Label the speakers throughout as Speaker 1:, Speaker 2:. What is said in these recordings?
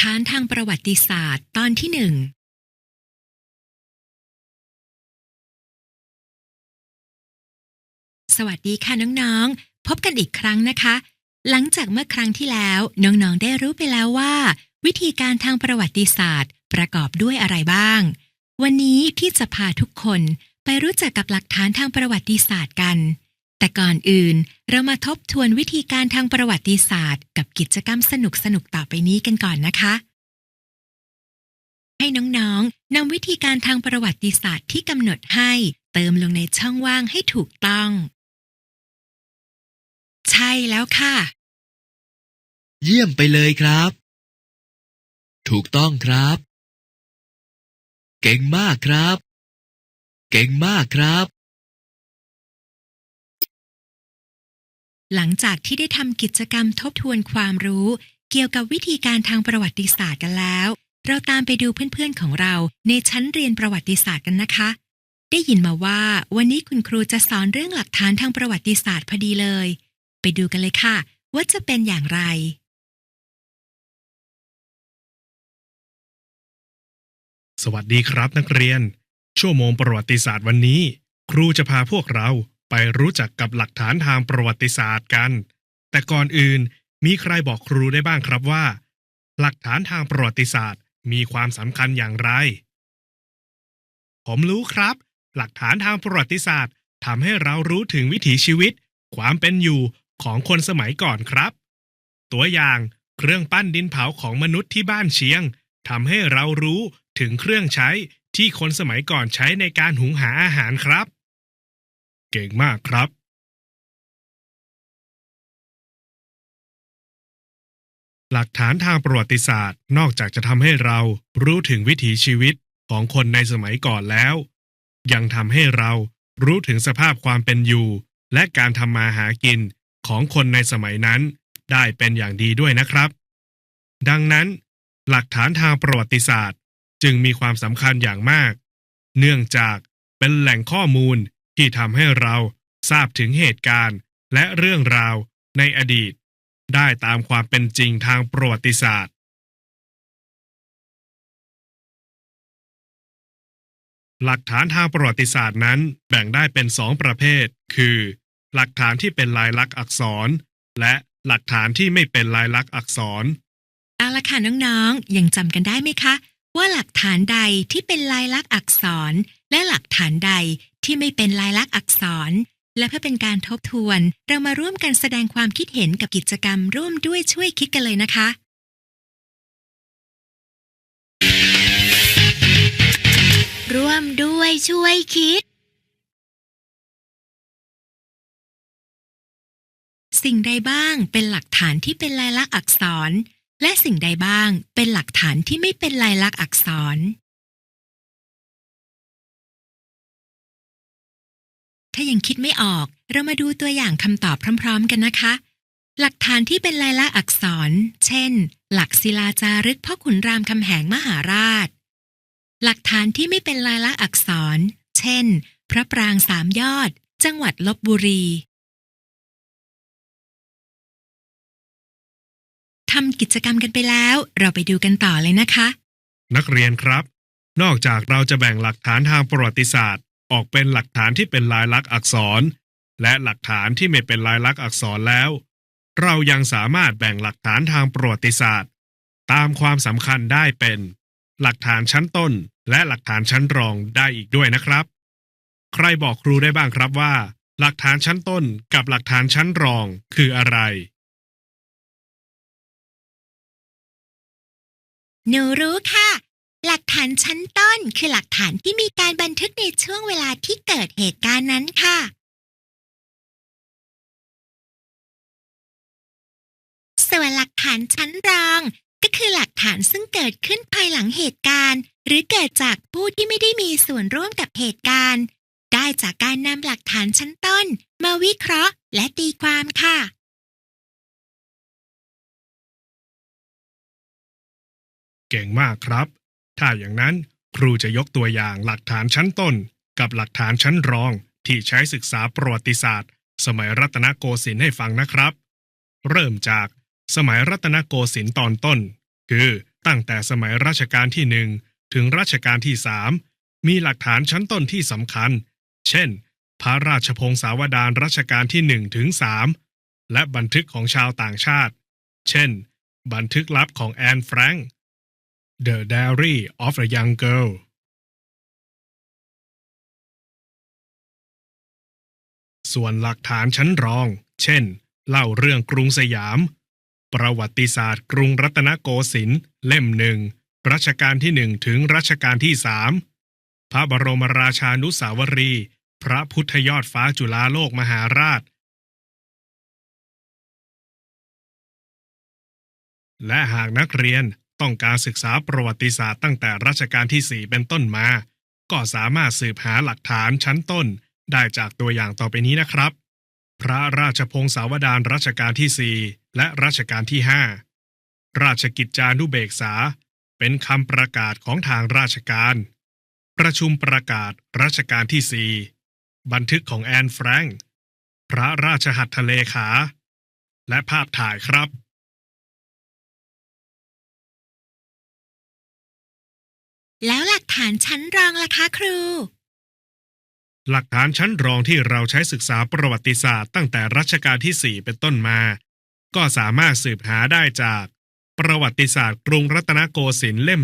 Speaker 1: ฐานทางประวัติศาสตร์ ตอนที่หนึ่งสวัสดีค่ะน้องๆ พบกันอีกครั้งนะคะ หลังจากเมื่อครั้งที่แล้วน้องๆได้รู้ไปแล้วว่า วิธีการทางประวัติศาสตร์ ประกอบด้วยอะไรบ้าง วันนี้พี่จะพาทุกคนไปรู้จักกับหลักฐานทางประวัติศาสตร์กัน แต่ก่อนอื่นเรามาทบทวนวิธีการทางประวัติศาสตร์ กับกิจกรรมสนุกๆต่อไปนี้กันก่อนนะคะ ให้น้องๆนำวิธีการทางประวัติศาสตร์ที่กำหนดให้ เติมลงในช่องว่างให้ถูกต้อง ใช่แล้วค่ะ
Speaker 2: เยี่ยมไปเลยครับ ถูกต้องครับ เก่งมากครับ เก่งมากครับ
Speaker 1: หลังจากที่ได้ทำกิจกรรมทบทวนความรู้ เกี่ยวกับวิธีการทางประวัติศาสตร์กันแล้ว เราตามไปดูเพื่อนๆของเราในชั้นเรียนประวัติศาสตร์กันนะคะ ได้ยินมาว่าวันนี้คุณครูจะสอนเรื่องหลักฐานทางประวัติศาสตร์พอดีเลย ไปดูกันเลยค่ะ ว่าจะเป็นอย่างไร
Speaker 3: สวัสดีครับนักเรียน ชั่วโมงประวัติศาสตร์วันนี้ ครูจะพาพวกเรา ไปรู้จักกับหลักฐานทางประวัติศาสตร์กัน แต่ก่อนอื่นมีใครบอกครูได้บ้างครับว่า หลักฐานทางประวัติศาสตร์มีความสำคัญอย่างไร ผมรู้ครับ หลักฐานทางประวัติศาสตร์ทำให้เรารู้ถึงวิถีชีวิต ความเป็นอยู่ของคนสมัยก่อนครับ ตัวอย่างเครื่องปั้นดินเผาของมนุษย์ที่บ้านเชียงทำให้เรารู้ถึงเครื่องใช้ที่คนสมัยก่อนใช้ในการหุงหาอาหารครับ เก่งมากครับหลักฐานทางประวัติศาสตร์ นอกจากจะทำให้เรารู้ถึงวิถีชีวิตของคนในสมัยก่อนแล้ว ยังทำให้เรารู้ถึงสภาพความเป็นอยู่ และการทำมาหากินของคนในสมัยนั้น ได้เป็นอย่างดีด้วยนะครับ ดังนั้น หลักฐานทางประวัติศาสตร์ จึงมีความสำคัญอย่างมาก เนื่องจากเป็นแหล่งข้อมูล ที่ทำให้เราทราบถึงเหตุการณ์และเรื่องราวในอดีต ได้ตามความเป็นจริงทางประวัติศาสตร์ หลักฐานทางประวัติศาสตร์นั้นแบ่งได้เป็นสองประเภท คือ หลักฐานที่เป็นลายลักษณ์อักษร และหลักฐานที่ไม่เป็นลายลักษณ์อักษร
Speaker 1: เอาละค่ะน้องๆ ยังจำกันได้ไหมคะ ว่าหลักฐานใดที่เป็นลายลักษณ์อักษร และหลักฐานใดที่ไม่เป็นลายลักษณ์อักษร และเพื่อเป็นการทบทวน เรามาร่วมกันแสดงความคิดเห็นกับกิจกรรมร่วมด้วยช่วยคิดกันเลยนะคะ ร่วมด้วยช่วยคิด สิ่งใดบ้างเป็นหลักฐานที่เป็นลายลักษณ์อักษร และสิ่งใดบ้างเป็นหลักฐานที่ไม่เป็นลายลักษณ์อักษร ถ้ายังคิดไม่ออก เรามาดูตัวอย่างคำตอบพร้อม ๆ กันนะคะ หลักฐานที่เป็นลายลักษณ์อักษร เช่น หลักศิลาจารึกพ่อขุนรามคำแหงมหาราช หลักฐานที่ไม่เป็นลายลักษณ์อักษร เช่น พระปรางสามยอด จังหวัดลบบุรีทำกิจกรรมกันไปแล้ว เราไปดูกันต่อเลยนะคะ
Speaker 3: นักเรียนครับ นอกจากเราจะแบ่งหลักฐานทางประวัติศาสตร์ ออกเป็นหลักฐานที่เป็นลายลักษณ์อักษร และหลักฐานที่ไม่เป็นลายลักษณ์อักษรแล้ว เรายังสามารถแบ่งหลักฐานทางประวัติศาสตร์ ตามความสำคัญได้เป็น หลักฐานชั้นต้น และหลักฐานชั้นรองได้อีกด้วยนะครับ ใครบอกครูได้บ้างครับว่า หลักฐานชั้นต้นกับหลักฐานชั้นรองคืออะไร
Speaker 1: หนูรู้ค่ะ หลักฐานชั้นต้นคือหลักฐานที่มีการบันทึกในช่วงเวลาที่เกิดเหตุการณ์นั้นค่ะ ส่วนหลักฐานชั้นรองก็คือหลักฐานซึ่งเกิดขึ้นภายหลังเหตุการณ์ หรือเกิดจากผู้ที่ไม่ได้มีส่วนร่วมกับเหตุการณ์ ได้จากการนำหลักฐานชั้นต้น มาวิเคราะห์ และตีความค่ะ
Speaker 3: เก่งมากครับ ถ้าอย่างนั้นครูจะยกตัวอย่างหลักฐานชั้นต้น กับหลักฐานชั้นรอง ที่ใช้ศึกษาประวัติศาสตร์ สมัยรัตนโกสินทร์ให้ฟังนะครับ เริ่มจากสมัยรัตนโกสินทร์ตอนต้น คือตั้งแต่สมัยรัชกาลที่หนึ่งถึงรัชกาลที่สามมีหลักฐานชั้นต้นที่สำคัญ เช่น พระราชพงศาวดารรัชกาลที่หนึ่งถึงสามและบันทึกของชาวต่างชาติ เช่น บันทึกลับของแอนแฟรงค์ The Diary of a Young Girl ส่วนหลักฐานชั้นรอง เช่น เล่าเรื่องกรุงสยาม ประวัติศาสตร์กรุงรัตนโกสินทร์เล่มหนึ่งรัชกาลที่หนึ่งถึงรัชกาลที่สามพระบรมราชานุสาวรี พระพุทธยอดฟ้าจุฬาโลกมหาราช และหากนักเรียน ต้องการศึกษาประวัติศาสตร์ตั้งแต่รัชกาลที่ 4 เป็นต้นมา ก็สามารถสืบหาหลักฐานชั้นต้นได้จากตัวอย่างต่อไปนี้นะครับ พระราชพงศาวดารรัชกาลที่ 4 และรัชกาลที่ 5 ราชกิจจานุเบกษา เป็นคำประกาศของทางราชการ ประชุมประกาศรัชกาลที่ 4 บันทึกของแอนแฟรงค์พระราชหัตถเลขา และภาพถ่ายครับ
Speaker 1: แล้วหลักฐานชั้นรองล่ะคะครู
Speaker 3: หลักฐานชั้นรองที่เราใช้ศึกษาประวัติศาสตร์ตั้งแต่รัชกาลที่ 4 เป็นต้นมา ก็สามารถสืบหาได้จาก ประวัติศาสตร์กรุงรัตนโกสินทร์เล่ม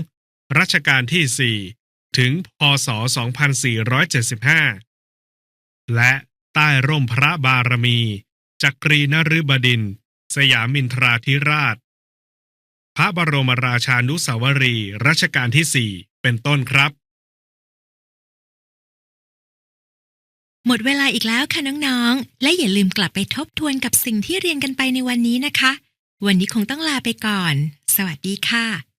Speaker 3: 2รัชกาลที่ 4 ถึงพศ 2475 และใต้ร่มพระบารมี จักรีนฤบดินทร์สยามินทราธิราช ระบรมราชานุสาวรีย์รัชกาลที่ 4 เป็นต้นครับ
Speaker 1: หมดเวลาอีกแล้วค่ะน้องๆ และอย่าลืมกลับไปทบทวนกับสิ่งที่เรียนกันไปในวันนี้นะคะ วันนี้คงต้องลาไปก่อน สวัสดีค่ะ